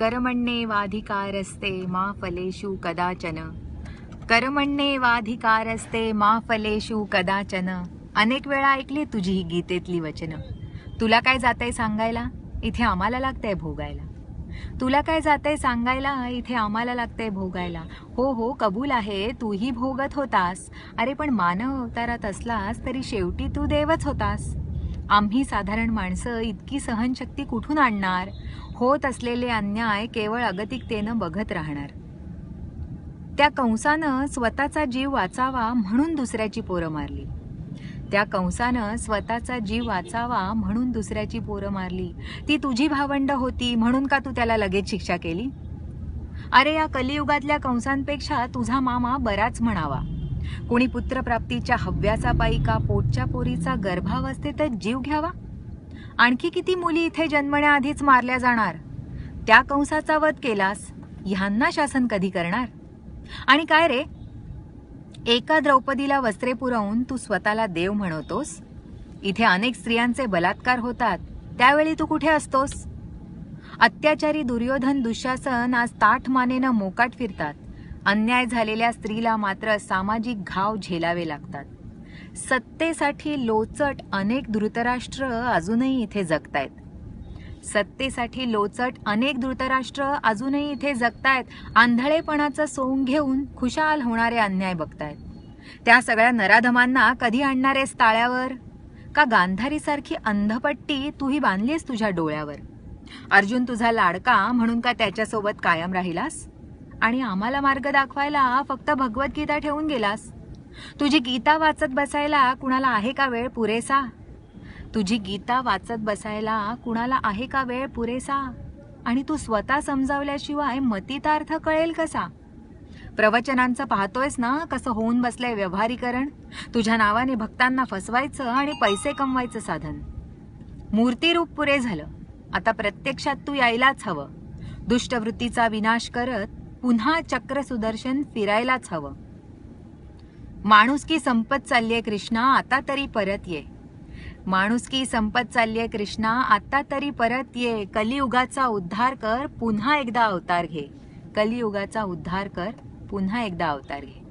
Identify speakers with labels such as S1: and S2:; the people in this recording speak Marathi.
S1: कर्मण्येवाधिकारस्ते मा फलेषु कदाचन। कर्मण्येवाधिकारस्ते मा फलेषु कदाचन। अनेक वेळा ऐकली तुझी ही गीतेतली वचनं। तुला काय जातंय सांगायला? इथे आम्हाला लागतंय भोगायला। तुला काय जातंय सांगायला? इथे आम्हाला लागतंय भोगायला। हो हो कबूल आहे तूही भोगत होतास। अरे पण मानव अवतारात असलास तरी शेवटी तू देवच होतास। आम्ही साधारण माणसं इतकी सहनशक्ती कुठून आणणार? होत असलेले अन्याय केवळ अगतिकतेनं बघत राहणार. त्या कंसानं स्वतःचा जीव वाचावा म्हणून दुसऱ्याची पोरं मारली. त्या कंसानं स्वतःचा जीव वाचावा म्हणून दुसऱ्याची पोरं मारली. ती तुझी भावंड होती म्हणून का तू त्याला लगेच शिक्षा केली? अरे या कलियुगातल्या कंसांपेक्षा तुझा मामा बराच म्हणावा. कोणी पुत्रप्राप्तीच्या हव्याचा पायी पोटच्या पोरीचा गर्भावस्थेतच जीव घ्यावा? आणखी किती मुली इथे जन्मण्याआधीच मारल्या जाणार? त्या कंसाचा वध केलास ह्यांना शासन कधी करणार? आणि काय रे? एका द्रौपदीला वस्त्रे पुरवून तू स्वतःला देव म्हणवतोस इथे अनेक स्त्रियांचे बलात्कार होतात त्यावेळी तू कुठे असतोस? अत्याचारी दुर्योधन दुःशासन आज ताठ मानेनं मोकाट फिरतात. अन्याय झालेल्या स्त्रीला मात्र सामाजिक घाव झेलावे लागतात. सत्तेसाठी लोचट अनेक धृतराष्ट्र अजूनही इथे जगतायत. सत्तेसाठी लोचट अनेक धृतराष्ट्र अजूनही इथे जगतायत आंधळेपणाचं सोंग घेऊन खुशाल होणारे अन्याय बघतायत. त्या सगळ्या नराधमांना कधी आणणारेस ताळ्यावर का गांधारीसारखी अंधपट्टी तूही बांधलीस तुझ्या डोळ्यावर? अर्जुन तुझा लाडका म्हणून का त्याच्यासोबत कायम राहिलास? आणि आम्हाला मार्ग दाखवायला फक्त भगवद्गीता ठेवून गेलास. तुझी गीता वाचत बसायला कुणाला आहे का वेळ पुरेसा? तुझी गीता वाचत बसायला कुणाला आहे का वेळ पुरेसा? आणि तू स्वतः समजावल्याशिवाय मतितार्थ कळेल कसा? प्रवचनांचं पाहतोयस ना कसं होऊन बसलंय व्यवहारीकरण? तुझ्या नावाने भक्तांना फसवायचं आणि पैसे कमवायचं साधन. मूर्तीरूप पुरे झालं. आता प्रत्यक्षात तू यायलाच हवं. दुष्टवृत्तीचा विनाश करत पुन्हा चक्र सुदर्शन फिरायलाच हवं. माणुसकी संपत चाललीये कृष्णा आता तरी परत ये. माणुसकी संपत चाललीये कृष्णा आता तरी परत ये. कलियुगाचा उद्धार कर पुन्हा एकदा अवतार घे. कलियुगाचा उद्धार कर पुन्हा एकदा अवतार घे.